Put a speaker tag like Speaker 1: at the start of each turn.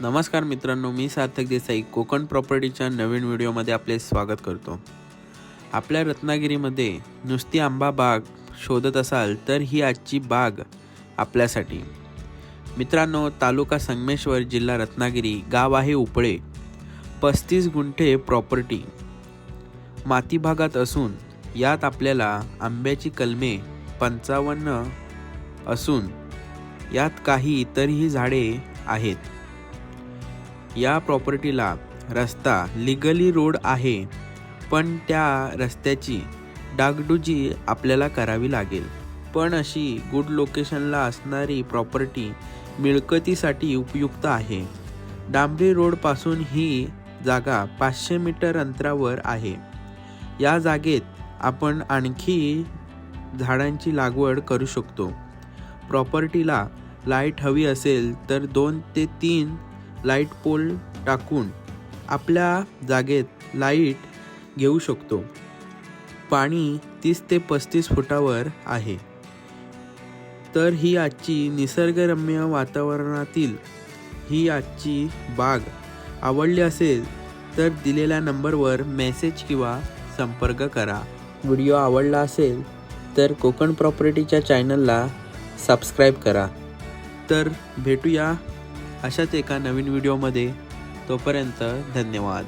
Speaker 1: नमस्कार मित्रांनो मी सार्थक देसाई. कोकण प्रॉपर्टीच्या नवीन व्हिडिओमध्ये आपले स्वागत करतो. आपल्या रत्नागिरीमध्ये नुसती आंबा बाग शोधत असाल तर ही आजची बाग आपल्यासाठी. मित्रांनो तालुका संगमेश्वर जिल्हा रत्नागिरी गाव आहे उपळे. पस्तीस गुंठे प्रॉपर्टी. माती भागात असून यात आपल्याला आंब्याची कलमे पंचावन्न असून यात काही इतरही झाडे आहेत. या प्रॉपर्टीला रस्ता लिगली रोड आहे पण त्या रस्त्याची डागडुजी आपल्याला करावी लागेल. पण अशी गुड लोकेशनला असणारी प्रॉपर्टी मिळकतीसाठी उपयुक्त आहे. डांबरी रोडपासून ही जागा पाचशे मीटर अंतरावर आहे. या जागेत आपण आणखी झाडांची लागवड करू शकतो. प्रॉपर्टीला लाइट हवी असेल तर दोन ते तीन लाइट पोल टाकून आपल्या जागेत लाइट घेऊ शकतो. पाणी तीस ते पस्तीस फुटावर आहे. तर ही आजची निसर्गरम्य वातावरणातील ही आजची बाग आवडली असेल तर दिलेल्या नंबरवर मेसेज किंवा संपर्क करा. व्हिडिओ आवडला असेल तर कोकण प्रॉपर्टीच्या चॅनलला सबस्क्राईब करा. तर भेटूया अशाच एका नवीन व्हिडिओमध्ये तोपर्यंत धन्यवाद.